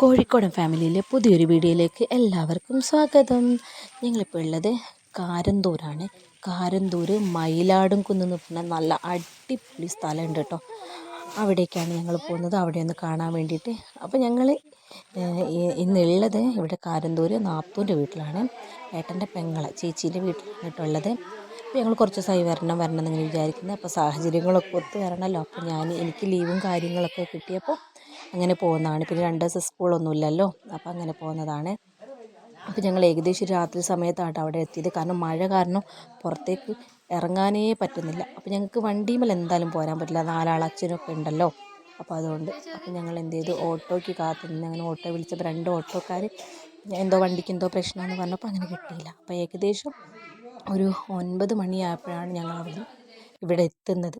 കോഴിക്കോടൻ ഫാമിലിയിലെ പുതിയൊരു വീഡിയോയിലേക്ക് എല്ലാവർക്കും സ്വാഗതം. ഞങ്ങളിപ്പോൾ ഉള്ളത് കാരന്തൂരാണ്. കാരന്തൂര് മയിലാടും കുന്ന് എന്ന് പറഞ്ഞാൽ നല്ല അടിപൊളി സ്ഥലമുണ്ട് കേട്ടോ. അവിടേക്കാണ് ഞങ്ങൾ പോകുന്നത്. അവിടെ ഒന്ന് കാണാൻ വേണ്ടിയിട്ട്. അപ്പോൾ ഞങ്ങൾ ഇന്നുള്ളത് ഇവിടെ കാരന്തൂര് നാത്തൂന്റെ വീട്ടിലാണ്. ഏട്ടന്റെ പെങ്ങളെ ചേച്ചീന്റെ വീട്ടിലാണ് കേട്ടോ ഉള്ളത് അപ്പോൾ ഞങ്ങൾ കുറച്ച് ദിവസമായി വരണം വരണം എന്നിങ്ങനെ വിചാരിക്കുന്നത് അപ്പോൾ സാഹചര്യങ്ങളൊക്കെ ഒത്തു വരണമല്ലോ. അപ്പോൾ ഞാൻ എനിക്ക് ലീവും കാര്യങ്ങളൊക്കെ കിട്ടിയപ്പോൾ അങ്ങനെ പോകുന്നതാണ്. പിന്നെ രണ്ട് ദിവസം സ്കൂളൊന്നുമില്ലല്ലോ. അപ്പോൾ അങ്ങനെ പോകുന്നതാണ്. അപ്പോൾ ഞങ്ങൾ ഏകദേശം രാത്രി സമയത്താണ് അവിടെ എത്തിയത്. കാരണം മഴ കാരണം പുറത്തേക്ക് ഇറങ്ങാനേ പറ്റുന്നില്ല. അപ്പോൾ ഞങ്ങൾക്ക് വണ്ടിയുമേൽ എന്തായാലും പോരാൻ പറ്റില്ല. നാലാൾ അച്ഛനൊക്കെ ഉണ്ടല്ലോ. അപ്പോൾ അതുകൊണ്ട് അപ്പോൾ ഞങ്ങൾ എന്ത് ചെയ്തു? ഓട്ടോയ്ക്ക് കാത്തുനിന്ന് അങ്ങനെ ഓട്ടോ വിളിച്ചപ്പോൾ രണ്ട് ഓട്ടോക്കാർ എന്തോ വണ്ടിക്ക് എന്തോ പ്രശ്നമാണെന്ന് പറഞ്ഞപ്പോൾ അങ്ങനെ കിട്ടിയില്ല. അപ്പോൾ ഏകദേശം ഒരു ഒൻപത് മണിയായപ്പോഴാണ് ഞങ്ങൾ അവിടെ ഇവിടെ എത്തുന്നത്.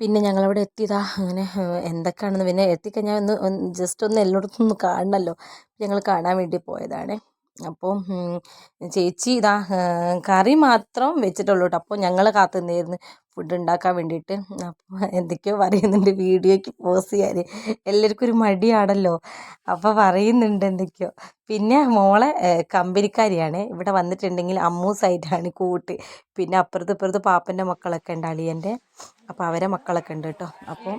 പിന്നെ ഞങ്ങളവിടെ എത്തിയതാ. അങ്ങനെ എന്തൊക്കെയാണെന്ന് പിന്നെ എത്തിക്കഴിഞ്ഞാൽ ഒന്ന് ജസ്റ്റ് ഒന്ന് എല്ലായിടത്തും ഒന്ന് കാണണമല്ലോ ഞങ്ങൾ കാണാൻ വേണ്ടി പോയതാണ്. അപ്പോൾ ചേച്ചി ഇതാ കറി മാത്രം വെച്ചിട്ടുള്ളൂ കേട്ടോ അപ്പോൾ ഞങ്ങൾ കാത്തു നിന്നായിരുന്നു ഫുഡ് ഉണ്ടാക്കാൻ വേണ്ടിയിട്ട് അപ്പോൾ എന്തൊക്കെയോ പറയുന്നുണ്ട്. വീഡിയോയ്ക്ക് പോസ് ചെയ്യാൻ എല്ലാവർക്കും ഒരു മടിയാണല്ലോ. അപ്പോൾ പറയുന്നുണ്ട് എന്തൊക്കെയോ. പിന്നെ മോളെ കമ്പനിക്കാരിയാണ്. ഇവിടെ വന്നിട്ടുണ്ടെങ്കിൽ അമ്മൂസായിട്ടാണ് കൂട്ട്. പിന്നെ അപ്പുറത്ത് ഇപ്പുറത്ത് പാപ്പന്റെ മക്കളൊക്കെ ഉണ്ട് അളിയന്റെ അപ്പോൾ അവരെ മക്കളൊക്കെ ഉണ്ട് കേട്ടോ. അപ്പോൾ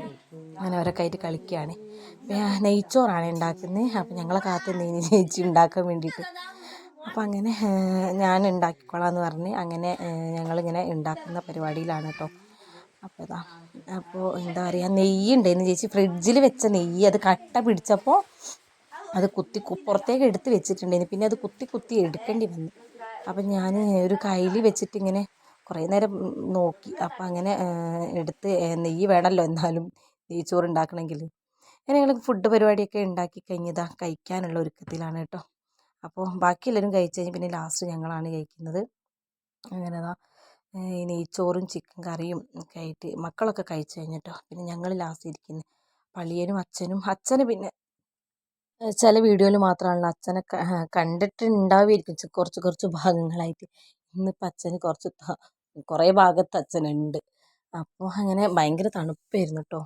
അങ്ങനെ അവരൊക്കെ ആയിട്ട് കളിക്കുകയാണ് നെയ്ച്ചോറാണ് ഉണ്ടാക്കുന്നത് അപ്പോൾ ഞങ്ങളെ കാത്തു നെയ്ച്ചി ഉണ്ടാക്കാൻ വേണ്ടിയിട്ട് അപ്പോൾ അങ്ങനെ ഞാൻ ഉണ്ടാക്കിക്കോളാം എന്ന് പറഞ്ഞ് അങ്ങനെ ഞങ്ങളിങ്ങനെ ഉണ്ടാക്കുന്ന പരിപാടിയിലാണ് കേട്ടോ അപ്പോൾ ഇതാ അപ്പോൾ എന്താ പറയുക നെയ്യ് ഉണ്ടായിരുന്നു ചേച്ചി. ഫ്രിഡ്ജിൽ വെച്ച നെയ്യ് അത് കട്ട പിടിച്ചപ്പോൾ അത് കുത്തി പുറത്തേക്ക് എടുത്ത് വെച്ചിട്ടുണ്ടായിരുന്നു പിന്നെ അത് കുത്തി കുത്തി എടുക്കേണ്ടി വന്നു. അപ്പം ഞാൻ ഒരു കയ്യിൽ വെച്ചിട്ട് ഇങ്ങനെ കുറേ നേരം നോക്കി. അപ്പം അങ്ങനെ എടുത്ത് നെയ്യ് വേണമല്ലോ എന്നാലും നെയ്ച്ചോറ് ഉണ്ടാക്കണമെങ്കിൽ അങ്ങനെ ഞങ്ങൾ ഫുഡ് പരിപാടിയൊക്കെ ഉണ്ടാക്കി കഴിഞ്ഞതാ കഴിക്കാനുള്ള ഒരുക്കത്തിലാണ് കേട്ടോ അപ്പോൾ ബാക്കി എല്ലാവരും കഴിച്ച് കഴിഞ്ഞ് പിന്നെ ലാസ്റ്റ് ഞങ്ങളാണ് കഴിക്കുന്നത്. അങ്ങനെ ഈ നെയ്ച്ചോറും ചിക്കൻ കറിയും ഒക്കെ ആയിട്ട് മക്കളൊക്കെ കഴിച്ചു കഴിഞ്ഞിട്ടോ. പിന്നെ ഞങ്ങൾ ലാസ്റ്റ് ഇരിക്കുന്നത് പള്ളിയനും അച്ഛനും അച്ഛന് പിന്നെ ചില വീഡിയോയിൽ മാത്രമാണല്ലോ അച്ഛനെ കണ്ടിട്ടുണ്ടാവുമായിരിക്കും കുറച്ച് കുറച്ച് ഭാഗങ്ങളായിട്ട്. ഇന്നിപ്പോൾ അച്ഛന് കുറച്ച് കുറേ ഭാഗത്ത് അച്ഛനുണ്ട്. അപ്പോൾ അങ്ങനെ ഭയങ്കര തണുപ്പായിരുന്നു കേട്ടോ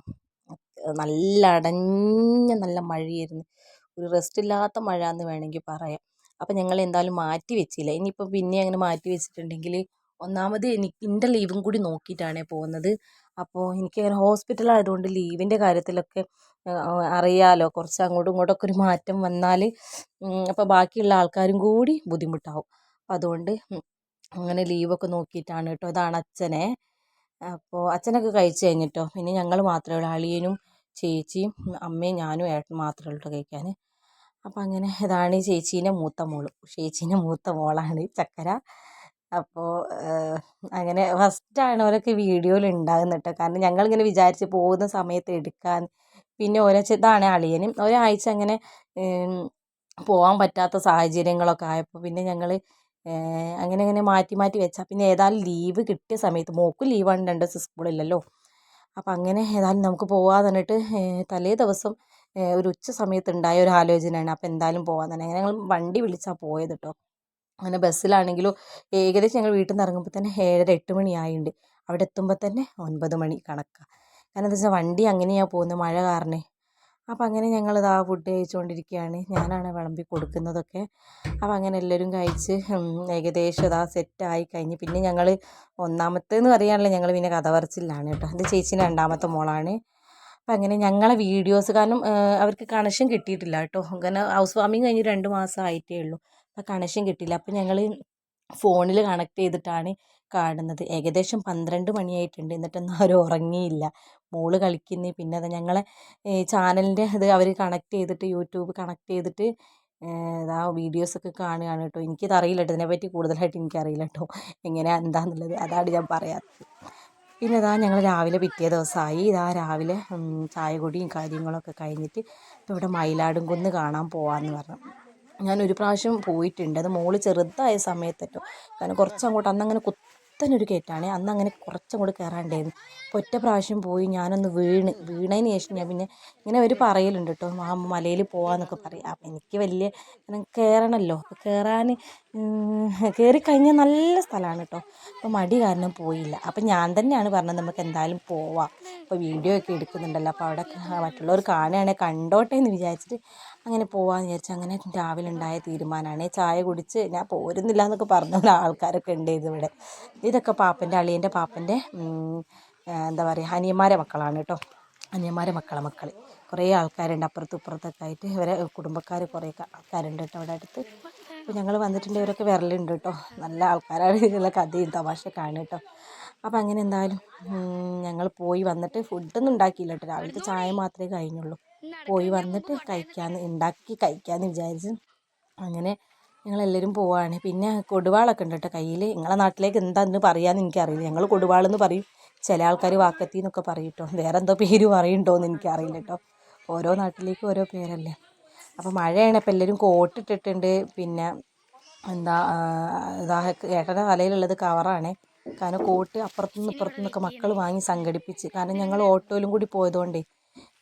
നല്ല അടഞ്ഞ നല്ല മഴയായിരുന്നു. ഒരു റെസ്റ്റ് ഇല്ലാത്ത മഴ എന്ന് വേണമെങ്കിൽ പറയാം. അപ്പം ഞങ്ങൾ എന്തായാലും മാറ്റി വെച്ചില്ല. ഇനിയിപ്പോൾ പിന്നെ അങ്ങനെ മാറ്റി വെച്ചിട്ടുണ്ടെങ്കിൽ ഒന്നാമത് എനിക്ക് എന്റെ ലീവും കൂടി നോക്കിയിട്ടാണ് പോകുന്നത്. അപ്പോൾ എനിക്കങ്ങനെ ഹോസ്പിറ്റലായതുകൊണ്ട് ലീവിന്റെ കാര്യത്തിലൊക്കെ അറിയാമല്ലോ കുറച്ച് അങ്ങോട്ടും ഇങ്ങോട്ടൊക്കെ ഒരു മാറ്റം വന്നാൽ അപ്പോൾ ബാക്കിയുള്ള ആൾക്കാരും കൂടി ബുദ്ധിമുട്ടാവും. അപ്പോൾ അതുകൊണ്ട് അങ്ങനെ ലീവൊക്കെ നോക്കിയിട്ടാണ് കേട്ടോ. ഇതാണ് അച്ഛനെ. അപ്പോൾ അച്ഛനൊക്കെ കഴിച്ച് കഴിഞ്ഞിട്ടോ? പിന്നെ ഞങ്ങൾ മാത്രമേ ഉള്ളൂ. അളിയനും ചേച്ചിയും അമ്മയും ഞാനും ഏട്ടനും മാത്രമേ ഉള്ളൂ കഴിക്കാൻ അപ്പം അങ്ങനെ ഇതാണ് ചേച്ചീന്റെ മൂത്ത മോൾ ചേച്ചീന്റെ മൂത്ത മോളാണ് ചക്കര. അപ്പോൾ അങ്ങനെ ഫസ്റ്റാണ് ഓരോക്കെ വീഡിയോയിൽ ഉണ്ടാകുന്നത് കേട്ടോ. കാരണം ഞങ്ങളിങ്ങനെ വിചാരിച്ച് പോകുന്ന സമയത്ത് എടുക്കാൻ. പിന്നെ ഓരോ ഇതാണ് അളിയനും. ഒരാഴ്ച അങ്ങനെ പോകാൻ പറ്റാത്ത സാഹചര്യങ്ങളൊക്കെ ആയപ്പോൾ പിന്നെ ഞങ്ങൾ അങ്ങനെ അങ്ങനെ മാറ്റി മാറ്റി വെച്ചാൽ പിന്നെ ഏതായാലും ലീവ് കിട്ടിയ സമയത്ത് മോക്കും ലീവാണ് രണ്ട് ദിവസം സ്കൂളില്ലല്ലോ അപ്പം അങ്ങനെ ഏതായാലും നമുക്ക് പോകാമെന്ന് പറഞ്ഞിട്ട് തലേ ദിവസം ഒരു ഉച്ച സമയത്ത് ഉണ്ടായ ഒരു ആലോചനയാണ്. അപ്പോൾ എന്തായാലും പോകാൻ തന്നെ അങ്ങനെ ഞങ്ങൾ വണ്ടി വിളിച്ചാണ് പോയത് കേട്ടോ അങ്ങനെ ബസ്സിലാണെങ്കിലും ഏകദേശം ഞങ്ങൾ വീട്ടിൽ നിന്ന് ഇറങ്ങുമ്പോൾ തന്നെ ഏഴര എട്ട് മണിയായിട്ടുണ്ട് അവിടെ എത്തുമ്പോൾ തന്നെ ഒൻപത് മണി കണക്കാണ് കാരണം എന്താ വെച്ചാൽ വണ്ടി അങ്ങനെയാണ് പോകുന്നത് മഴ കാരണേ. അപ്പോൾ അങ്ങനെ ഞങ്ങൾ ഇതാ ഫുഡ് കഴിച്ചുകൊണ്ടിരിക്കുകയാണ് ഞാനാണ് വിളമ്പി കൊടുക്കുന്നതൊക്കെ. അപ്പോൾ അങ്ങനെ എല്ലാവരും കഴിച്ച് ഏകദേശം ഇതാ സെറ്റായി കഴിഞ്ഞ്. പിന്നെ ഞങ്ങൾ ഒന്നാമത്തേന്ന് പറയാനുള്ളത് ഞങ്ങൾ പിന്നെ കഥ പറച്ചിലാണ് കേട്ടോ എന്റെ ചേച്ചീന്റെ രണ്ടാമത്തെ മോളാണ്. അപ്പം അങ്ങനെ ഞങ്ങളെ വീഡിയോസ് കാരണം അവർക്ക് കണക്ഷൻ കിട്ടിയിട്ടില്ല കേട്ടോ. അങ്ങനെ ഹൗസ് വാമിങ് കഴിഞ്ഞ് രണ്ട് മാസം ആയിട്ടേ ഉള്ളൂ. അപ്പം കണക്ഷൻ കിട്ടിയില്ല. അപ്പം ഞങ്ങൾ ഫോണിൽ കണക്ട് ചെയ്തിട്ടാണ് കാണുന്നത്. ഏകദേശം പന്ത്രണ്ട് മണിയായിട്ടുണ്ട്. എന്നിട്ടൊന്നും അവർ ഉറങ്ങിയില്ല. മോൾ കളിക്കുന്നു. പിന്നെ അത് ഞങ്ങളെ ചാനലിന്റെ ഇത് അവർ കണക്ട് ചെയ്തിട്ട് യൂട്യൂബ് കണക്ട് ചെയ്തിട്ട് ഇതാ വീഡിയോസൊക്കെ കാണുകയാണ് കേട്ടോ. എനിക്കത് അറിയില്ല കേട്ടോ. ഇതിനെപ്പറ്റി കൂടുതലായിട്ട് എനിക്കറിയില്ല കേട്ടോ. എങ്ങനെയാണ് എന്താണെന്നുള്ളത് അതാണ് ഞാൻ പറയാത്തത്. പിന്നെ ഇതാ ഞങ്ങൾ രാവിലെ പിറ്റേ ദിവസമായി ഇതാ രാവിലെ ചായ കുടിയും കാര്യങ്ങളൊക്കെ കഴിഞ്ഞിട്ട് ഇവിടെ മയിലാടും കുന്ന് കാണാൻ പോകാമെന്ന് പറഞ്ഞു. ഞാനൊരു പ്രാവശ്യം പോയിട്ടുണ്ട്. അത് മോൾ ചെറുതായ സമയത്ത് കേട്ടോ കാരണം കുറച്ച് അങ്ങോട്ട് അന്നങ്ങനെ കുത്തനൊരു കയറ്റാണ് അന്ന് അങ്ങനെ കുറച്ചും കൂടി കയറാണ്ടായിരുന്നു അപ്പോൾ ഒറ്റ പ്രാവശ്യം പോയി ഞാനൊന്ന് വീണ് വീണതിന് ശേഷം ഞാൻ പിന്നെ ഇങ്ങനെ അവർ പറയലുണ്ട് കേട്ടോ. ആ മലയിൽ പോവാന്നൊക്കെ പറയും. അപ്പം എനിക്ക് വലിയ കയറണമല്ലോ അപ്പോൾ കയറാൻ കയറിക്കഴിഞ്ഞാൽ നല്ല സ്ഥലമാണ് കേട്ടോ. അപ്പോൾ മടി കാരണം പോയില്ല. അപ്പം ഞാൻ തന്നെയാണ് പറഞ്ഞത് നമുക്ക് എന്തായാലും പോവാം. അപ്പോൾ വീഡിയോ ഒക്കെ എടുക്കുന്നുണ്ടല്ലോ. അപ്പോൾ അവിടെ മറ്റുള്ളവർ കാണുകയാണെങ്കിൽ കണ്ടോട്ടെ എന്ന് വിചാരിച്ചിട്ട് അങ്ങനെ പോവാമെന്ന് വിചാരിച്ചു അങ്ങനെ രാവിലെ ഉണ്ടായ തീരുമാനമാണ്. ചായ കുടിച്ച് ഞാൻ പോരുന്നില്ല എന്നൊക്കെ പറഞ്ഞ ആൾക്കാരൊക്കെ ഉണ്ട് ഇതിവിടെ ഇതൊക്കെ പാപ്പന്റെ അളിയന്റെ പാപ്പന്റെ എന്താ പറയുക അനിയന്മാരെ മക്കളാണ് കേട്ടോ. അനിയന്മാരെ മക്കളെ മക്കൾ കുറേ ആൾക്കാരുണ്ട്. അപ്പുറത്തും ഇപ്പുറത്തൊക്കെ ആയിട്ട് ഇവരെ കുടുംബക്കാർ കുറേ ആൾക്കാരുണ്ട് കേട്ടോ അവിടെ അടുത്ത്. അപ്പോൾ ഞങ്ങൾ വന്നിട്ടുണ്ട്. ഇവരൊക്കെ വിരലുണ്ട് കേട്ടോ. നല്ല ആൾക്കാരാണ്. ഇതിലുള്ള കഥയും തമാശക്കാണ് കേട്ടോ. അപ്പോൾ അങ്ങനെ എന്തായാലും ഞങ്ങൾ പോയി വന്നിട്ട് ഫുഡൊന്നും ഉണ്ടാക്കിയില്ല കേട്ടോ. രാവിലത്തെ ചായ മാത്രമേ കഴിഞ്ഞുള്ളൂ. പോയി വന്നിട്ട് കഴിക്കാമെന്ന് ഉണ്ടാക്കി കഴിക്കാമെന്ന് വിചാരിച്ച് അങ്ങനെ ഞങ്ങളെല്ലാവരും പോവാണ്. പിന്നെ കൊടുവാളൊക്കെ ഉണ്ട് കേട്ടോ കയ്യിൽ നിങ്ങളെ നാട്ടിലേക്ക് എന്താന്ന് പറയാമെന്ന് എനിക്കറിയില്ല. ഞങ്ങൾ കൊടുവാളെന്ന് പറയും. ചില ആൾക്കാർ വാക്കത്തി എന്നൊക്കെ പറയും കേട്ടോ വേറെ എന്തോ പേര് പറയുന്നുണ്ടോ എന്ന് എനിക്കറിയില്ല കേട്ടോ ഓരോ നാട്ടിലേക്കും ഓരോ പേരല്ലേ. അപ്പോൾ മഴയാണ്. അപ്പോൾ എല്ലാവരും കോട്ടിട്ടിട്ടുണ്ട് പിന്നെ എന്താ ഏട്ടന്റെ തലയിലുള്ളത് കവറാണ്. കാരണം കോട്ട് അപ്പുറത്തുനിന്ന് ഇപ്പുറത്തുനിന്നൊക്കെ മക്കൾ വാങ്ങി സംഘടിപ്പിച്ച്. കാരണം ഞങ്ങൾ ഓട്ടോയിലും കൂടി പോയതുകൊണ്ടേ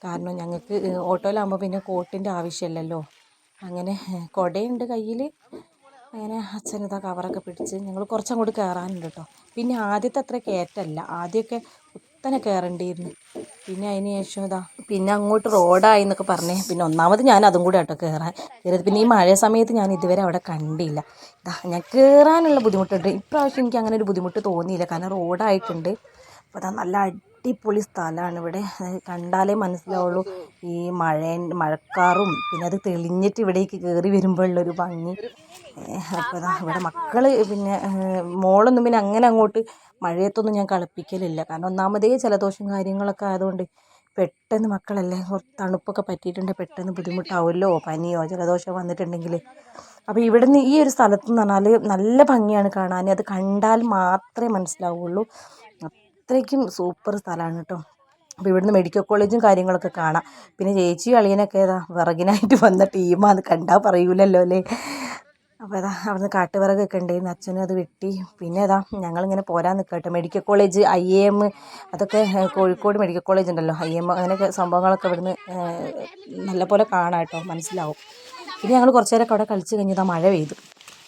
കാരണം ഞങ്ങൾക്ക് ഓട്ടോയിലാകുമ്പോൾ പിന്നെ കോട്ടിന്റെ ആവശ്യമില്ലല്ലോ അങ്ങനെ കുടയുണ്ട് കയ്യിൽ അങ്ങനെ അച്ഛനിതാ കവറൊക്കെ പിടിച്ച് ഞങ്ങൾ കുറച്ചങ്ങോട്ട് കയറാനുണ്ട് കേട്ടോ. പിന്നെ ആദ്യത്തെ അത്ര കയറ്റമല്ല ആദ്യമൊക്കെ കുത്തനെ കയറേണ്ടിയിരുന്നു പിന്നെ അതിന് ശേഷം ഇതാ പിന്നെ അങ്ങോട്ട് റോഡായി എന്നൊക്കെ പറഞ്ഞേ പിന്നെ ഒന്നാമത് ഞാൻ അതും കൂടെ കേട്ടോ കയറാൻ കയറിയത് പിന്നെ ഈ മഴ സമയത്ത് ഞാൻ ഇതുവരെ അവിടെ കണ്ടില്ല. ഇതാ ഞാൻ കയറാനുള്ള ബുദ്ധിമുട്ടുണ്ട്. ഇപ്രാവശ്യം എനിക്ക് അങ്ങനെ ഒരു ബുദ്ധിമുട്ട് തോന്നിയില്ല. കാരണം റോഡായിട്ടുണ്ട്. അപ്പോൾ അതാ നല്ല അടിപൊളി സ്ഥലമാണ് ഇവിടെ. കണ്ടാലേ മനസ്സിലാവുള്ളൂ. ഈ മഴ മഴക്കാറും പിന്നെ അത് തെളിഞ്ഞിട്ട് ഇവിടേക്ക് കയറി വരുമ്പോഴുള്ളൊരു ഭംഗി. അപ്പോൾ ഇതാ ഇവിടെ മക്കൾ പിന്നെ മോളൊന്നും പിന്നെ അങ്ങനെ അങ്ങോട്ട് മഴയത്തൊന്നും ഞാൻ കളിപ്പിക്കലില്ല. കാരണം ഒന്നാമതേ ജലദോഷം കാര്യങ്ങളൊക്കെ ആയതുകൊണ്ട് പെട്ടെന്ന് മക്കളല്ലേ തണുപ്പൊക്കെ പറ്റിയിട്ടുണ്ട് പെട്ടെന്ന് ബുദ്ധിമുട്ടാവുമല്ലോ പനിയോ ജലദോഷമോ വന്നിട്ടുണ്ടെങ്കിൽ അപ്പോൾ ഇവിടുന്ന് ഈ ഒരു സ്ഥലത്ത് എന്ന് പറഞ്ഞാൽ നല്ല ഭംഗിയാണ് കാണാൻ അത് കണ്ടാൽ മാത്രമേ മനസ്സിലാവുള്ളൂ. അത്രയ്ക്കും സൂപ്പർ സ്ഥലമാണ് കേട്ടോ അപ്പോൾ ഇവിടുന്ന് മെഡിക്കൽ കോളേജും കാര്യങ്ങളൊക്കെ കാണാം. പിന്നെ ചേച്ചി അളിയനൊക്കെ ഏതാ വിറകിനായിട്ട് വന്ന ടീമാണ് കണ്ടാൽ പറയൂലല്ലോ അല്ലേ? അപ്പോൾ അതാ അവിടുന്ന് കാട്ടുവിറകൊക്കെ ഉണ്ടായിരുന്നു അച്ഛനും അത് വെട്ടി. പിന്നെ അതാ ഞങ്ങളിങ്ങനെ പോരാൻ നിൽക്കട്ടെ medical college I A M അതൊക്കെ കോഴിക്കോട് മെഡിക്കൽ കോളേജ് ഉണ്ടല്ലോ. ഐ എം അങ്ങനെയൊക്കെ സംഭവങ്ങളൊക്കെ ഇവിടുന്ന് നല്ലപോലെ കാണാം കേട്ടോ. മനസ്സിലാവും. പിന്നെ ഞങ്ങൾ കുറച്ച് നേരമൊക്കെ അവിടെ കളിച്ച് കഴിഞ്ഞതാ മഴ പെയ്തു.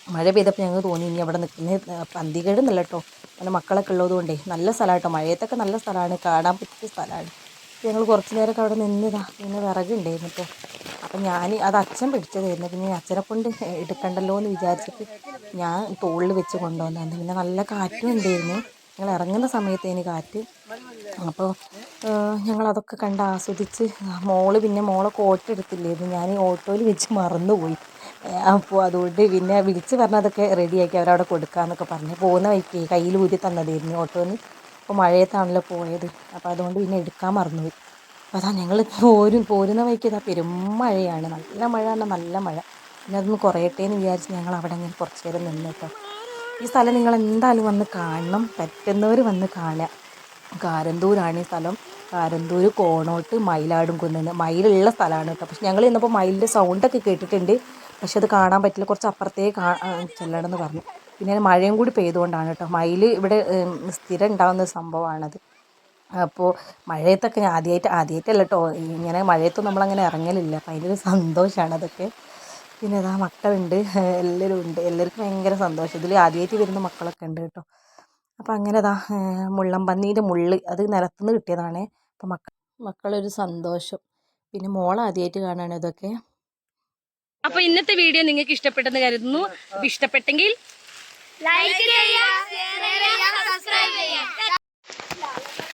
മഴ പെയ്തപ്പോൾ ഞങ്ങൾക്ക് തോന്നി ഇനി അവിടെ നിൽക്കുന്ന പന്തികേട് നല്ല കേട്ടോ. അങ്ങനെ മക്കളൊക്കെ ഉള്ളത് കൊണ്ടേ നല്ല സ്ഥലമാണ് കേട്ടോ. മഴയത്തൊക്കെ നല്ല സ്ഥലമാണ്. കാണാൻ പറ്റിയ സ്ഥലമാണ്. ഞങ്ങൾ കുറച്ച് നേരമൊക്കെ അവിടെ നിന്നതാ പിന്നെ വിറകുണ്ടായിരുന്നു അപ്പം ഞാൻ അത് അച്ഛൻ പിടിച്ചതായിരുന്നു. പിന്നെ അച്ഛനെ കൊണ്ട് എടുക്കണ്ടല്ലോ എന്ന് വിചാരിച്ചിട്ട് ഞാൻ തോളിൽ വെച്ച് കൊണ്ടുവന്നു പിന്നെ നല്ല കാറ്റും ഉണ്ടായിരുന്നു. ഞങ്ങൾ ഇറങ്ങുന്ന സമയത്തേന് കാറ്റ്. അപ്പോൾ ഞങ്ങളതൊക്കെ കണ്ട് ആസ്വദിച്ച് മോൾ പിന്നെ മോളെ ഓട്ടോ എടുത്തില്ലായിരുന്നു ഞാൻ ഓട്ടോയിൽ വെച്ച് മറന്നുപോയി. അപ്പോൾ അതുകൊണ്ട് പിന്നെ വിളിച്ച് പറഞ്ഞതൊക്കെ റെഡിയാക്കി അവരവിടെ കൊടുക്കാമെന്നൊക്കെ പറഞ്ഞ് പോകുന്ന വഴിക്ക് കയ്യിൽ ഊരി തന്നതായിരുന്നു ഓട്ടോന്ന്. അപ്പോൾ മഴയത്താണല്ലോ പോയത്. അപ്പോൾ അതുകൊണ്ട് പിന്നെ എടുക്കാൻ മറന്നുപോയി. അപ്പോൾ അതാ ഞങ്ങൾ പോരും പോരുന്ന വഴിക്ക് ഇതാ പെരുമഴയാണ് നല്ല മഴ പറഞ്ഞാൽ നല്ല മഴ. പിന്നെ അതൊന്ന് കുറയട്ടെ എന്ന് വിചാരിച്ച് ഞങ്ങൾ അവിടെ ഇങ്ങനെ കുറച്ച് നേരം നിന്ന് കേട്ടോ. ഈ സ്ഥലം നിങ്ങൾ എന്തായാലും വന്ന് കാണണം. പറ്റുന്നവർ വന്ന് കാണുക. കാരന്തൂരാണ് ഈ സ്ഥലം. കാരന്തൂർ കോണോട്ട് മയിലാടും കുന്നിന്ന് മയിലുള്ള സ്ഥലമാണ് കേട്ടോ. പക്ഷെ ഞങ്ങൾ ഇന്നപ്പോൾ മയിലിന്റെ സൗണ്ടൊക്കെ കേട്ടിട്ടുണ്ട്. പക്ഷെ അത് കാണാൻ പറ്റില്ല. കുറച്ച് അപ്പുറത്തേക്ക് ചെല്ലണം എന്ന് പറഞ്ഞു. പിന്നെ മഴയും കൂടി പെയ്തുകൊണ്ടാണ് കേട്ടോ. മയിൽ ഇവിടെ സ്ഥിരം ഉണ്ടാകുന്ന സംഭവമാണത്. അപ്പോൾ മഴയത്തൊക്കെ ഞാൻ ആദ്യമായിട്ട് ആദ്യമായിട്ടല്ല കേട്ടോ. ഇങ്ങനെ മഴയത്തൊന്നും നമ്മളങ്ങനെ ഇറങ്ങലില്ല. അപ്പം അതിന്റെ ഒരു സന്തോഷമാണ് അതൊക്കെ. പിന്നെ ഇതാ മക്കളുണ്ട്. എല്ലാവരും ഉണ്ട്. എല്ലാവർക്കും ഭയങ്കര സന്തോഷം. ഇതിൽ ആദ്യമായിട്ട് വരുന്ന മക്കളൊക്കെ ഉണ്ട് കേട്ടോ. അപ്പോൾ അങ്ങനെ ഇതാ മുള്ളം പന്നീന്റെ മുള്ള് അത് നിലത്തുനിന്ന് കിട്ടിയതാണ്. അപ്പോൾ മക്കൾ മക്കളൊരു സന്തോഷം. പിന്നെ മോൾ ആദ്യമായിട്ട് കാണുകയാണ് ഇതൊക്കെ. അപ്പൊ ഇന്നത്തെ വീഡിയോ നിങ്ങൾക്ക് ഇഷ്ടപ്പെട്ടെന്ന് കരുതുന്നു. അപ്പൊ ഇഷ്ടപ്പെട്ടെങ്കിൽ ലൈക്ക് ചെയ്യുക